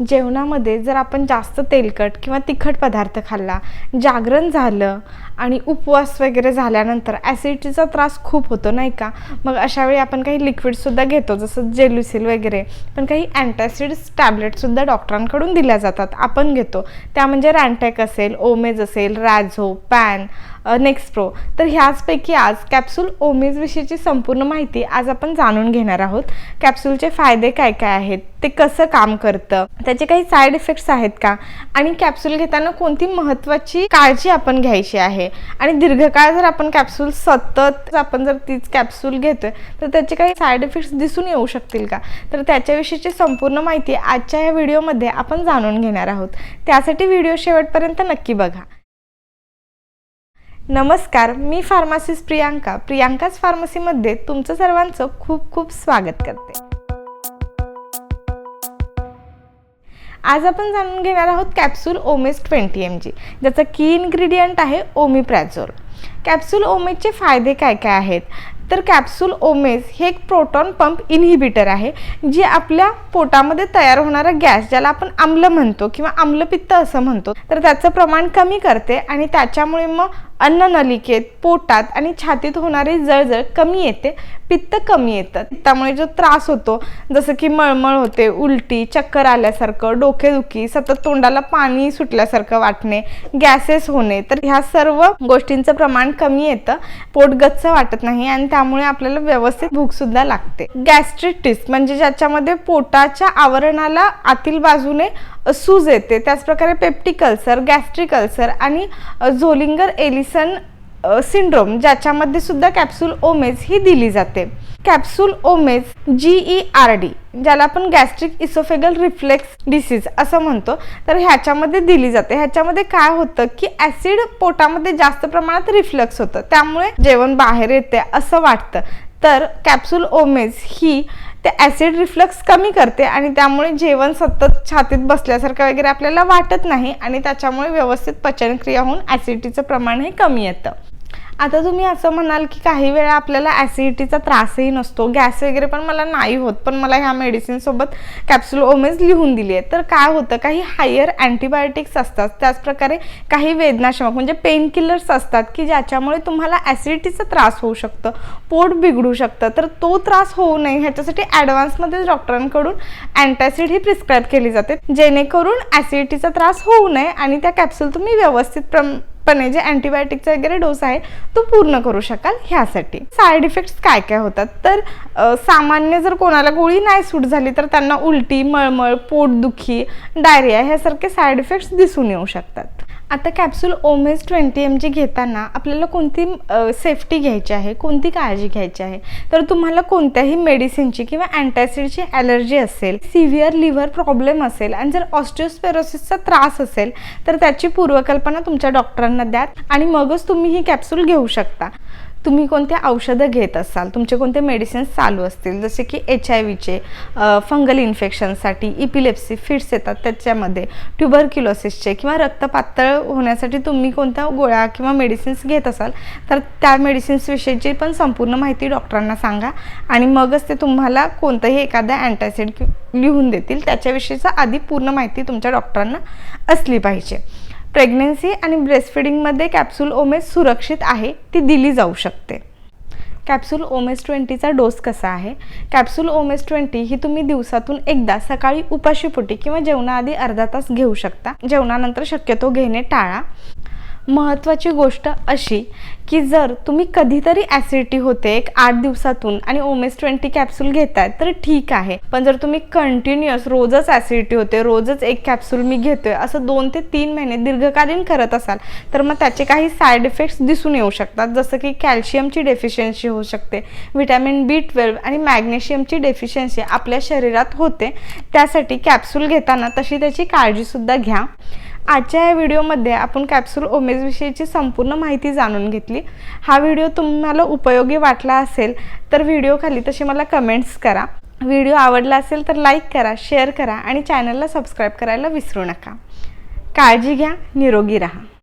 जेवणामध्ये जर आपण जास्त तेलकट किंवा तिखट पदार्थ खाल्ला जागरण झालं आणि उपवास वगैरे झाल्यानंतर ॲसिडिटीचा त्रास खूप होतो नाही का? मग अशावेळी आपण काही लिक्विडसुद्धा घेतो जसं जेलुसिल वगैरे. पण काही अँटॅसिड्स टॅबलेटसुद्धा डॉक्टरांकडून दिल्या जातात आपण घेतो. त्या म्हणजे रॅन्टॅक असेल ओमेज असेल रॅझो पॅन नेक्स्ट प्रो तर ह्याचपैकी आज कॅप्सूल ओमेजविषयीची संपूर्ण माहिती आज आपण जाणून घेणार आहोत. कॅप्सूलचे फायदे काय काय आहेत? ते कसं काम करतं? त्याचे काही साईड इफेक्ट्स आहेत का? आणि कॅप्सूल घेताना कोणती महत्त्वाची काळजी आपण घ्यायची आहे? आणि दीर्घकाळ जर आपण कॅप्सूल सतत आपण जर तीच कॅप्सूल घेतोय तर त्याचे काही साईड इफेक्ट्स दिसून येऊ शकतील का? तर त्याच्याविषयीची संपूर्ण माहिती आजच्या या व्हिडिओमध्ये आपण जाणून घेणार आहोत. त्यासाठी व्हिडिओ शेवटपर्यंत नक्की बघा. नमस्कार मी फार्मासिस्ट प्रियांका. प्रियांकाच फार्मसीमध्ये तुमचं सर्वांचं खूप खूप स्वागत करते. आज आपण जाणून घेणार आहोत capsule Omez twenty M G ज्याचं की इन्ग्रेडियंट आहे ओमिप्रॅझोल कॅप्सूल ओमेजचे फायदे काय काय आहेत? तर कॅप्सूल ओमेस हे एक प्रोटॉन पंप इनहिबिटर आहे जी आपल्या पोटामध्ये तयार होणारा गॅस ज्याला आपण आम्ल म्हणतो किंवा आम्लपित्त असं म्हणतो. तर त्याचं प्रमाण कमी करते आणि त्याच्यामुळे मग अन्ननलिकेत पोटात आणि छातीत होणारी जळजळ कमी येते पित्त कमी येतं पित्तामुळे जो त्रास होतो जसं की मळमळ होते उलटी चक्कर आल्यासारखं डोकेदुखी सतत तोंडाला पाणी सुटल्यासारखं वाटणे गॅसेस होणे तर ह्या सर्व गोष्टींचं प्रमाण कमी येतं पोट गच्च वाटत नाही आणि त्यामुळे आपल्याला व्यवस्थित भूकसुद्धा लागते. गॅस्ट्रिटिस म्हणजे ज्याच्यामध्ये पोटाच्या आवरणाला आतील बाजूने सूज येते. त्याचप्रकारे पेप्टिक अल्सर गॅस्ट्रिक अल्सर आणि झोलिंगर एलिसन सिंड्रोम ज्याच्यामध्ये सुद्धा कॅप्सूल ओमेज ही दिली जाते. Capsule Omez G E R D ज्याला आपण गॅस्ट्रिक इसोफेगल रिफ्लेक्स डिसीज असं म्हणतो. तर ह्याच्यामध्ये दिली जाते. ह्याच्यामध्ये काय होतं की ॲसिड पोटामध्ये जास्त प्रमाणात रिफ्लक्स होतं. त्यामुळे जेवण बाहेर येते असं वाटतं. तर कॅप्सूल ओमेज ही ते ॲसिड रिफ्लक्स कमी करते आणि त्यामुळे जेवण सतत छातीत बसल्यासारखं वगैरे आपल्याला वाटत नाही आणि त्याच्यामुळे व्यवस्थित पचनक्रिया होऊन ॲसिडिटीचं प्रमाण हे कमी येतं. आता तुम्ही असं म्हणाल की काही वेळा आपल्याला ॲसिडिटीचा त्रासही नसतो. गॅस वगैरे पण मला नाही होत पण मला ह्या मेडिसिनसोबत कॅप्सूल ओमेज लिहून दिली आहे तर काय होतं काही हायर अँटीबायोटिक्स असतात. त्याचप्रकारे काही वेदनाशमक म्हणजे पेन किलर्स असतात की ज्याच्यामुळे तुम्हाला ॲसिडिटीचा त्रास होऊ शकतं पोट बिघडू शकतं. तर तो त्रास होऊ नये ह्याच्यासाठी ॲडव्हान्समध्ये डॉक्टरांकडून अँटॅसिड ही प्रिस्क्राईब केली जाते. जेणेकरून ॲसिडिटीचा त्रास होऊ नये आणि त्या कॅप्सूल तुम्ही व्यवस्थित प्रम पणे जे अँटीबायोटिकचा वगैरे डोस आहे तो पूर्ण करू शकाल ह्यासाठी. साईड इफेक्ट्स काय काय होतात? तर सामान्य जर कोणाला गोळी नाही सूट झाली तर त्यांना उलटी मळमळ पोटदुखी डायरिया ह्यासारखे साईड इफेक्ट्स दिसून येऊ शकतात. आता capsule Omez twenty M G घेताना आपल्याला कोणती सेफ्टी घ्यायची आहे? कोणती काळजी घ्यायची आहे? तर तुम्हाला कोणत्याही मेडिसिनची किंवा अँटॅसिडची ॲलर्जी असेल सिव्हिअर लिव्हर प्रॉब्लेम असेल आणि जर ऑस्टिओस्पेरोसिसचा त्रास असेल तर त्याची पूर्वकल्पना तुमच्या डॉक्टरांना द्या आणि मगच तुम्ही ही कॅप्सूल घेऊ शकता. तुम्ही कोणते औषधं घेत असाल तुमचे कोणते मेडिसिन्स चालू असतील जसे की एच आय व्हीचे फंगल इन्फेक्शनसाठी इपिलेप्सी फिट्स येतात त्याच्यामध्ये ट्युबरक्युलोसिसचे किंवा रक्त पातळ होण्यासाठी तुम्ही कोणत्या गोळ्या किंवा मेडिसिन्स घेत असाल तर त्या मेडिसिन्सविषयीची पण संपूर्ण माहिती डॉक्टरांना सांगा आणि मगच ते तुम्हाला कोणतंही एखादा अँटॅसिड लिहून देतील त्याच्याविषयीचा आधी पूर्ण माहिती तुमच्या डॉक्टरांना असली पाहिजे. प्रेग्नेन्सी आणि ब्रेस्टफिडिंगमध्ये कॅप्सूल ओमेज सुरक्षित आहे ती दिली जाऊ शकते. कॅप्सूल ओमेस ट्वेंटीचा डोस कसा आहे? कॅप्सूल ओमेस ट्वेंटी ही तुम्ही दिवसातून एकदा सकाळी उपाशीपोटी किंवा जेवणाआधी अर्धा तास घेऊ शकता. जेवणानंतर शक्यतो घेणे टाळा. महत्त्वाची गोष्ट अशी की जर तुम्ही कधीतरी ॲसिडिटी होते एक आठ दिवसातून आणि ओमेस ट्वेंटी कॅप्सूल घेताय तर ठीक आहे. पण जर तुम्ही कंटिन्युअस रोजच ॲसिडिटी होते रोजच एक कॅप्सूल मी घेतोय असं दोन ते तीन महिने दीर्घकालीन करत असाल तर मग त्याचे काही साईड इफेक्ट्स दिसून येऊ शकतात. जसं की कॅल्शियमची डेफिशियन्सी होऊ शकते व्हिटॅमिन बी ट्वेल्व आणि मॅग्नेशियमची डेफिशियन्सी आपल्या शरीरात होते. त्यासाठी कॅप्सूल घेताना तशी त्याची काळजीसुद्धा घ्या. आजच्या या व्हिडिओमध्ये आपण कॅप्सूल ओमेजविषयीची संपूर्ण माहिती जाणून घेतली. हा व्हिडिओ तुम्हाला उपयोगी वाटला असेल तर व्हिडिओ खाली मला कमेंट्स करा. व्हिडिओ आवडला असेल तर लाईक करा शेअर करा आणि चॅनलला सबस्क्राईब करायला विसरू नका. काळजी घ्या निरोगी राहा.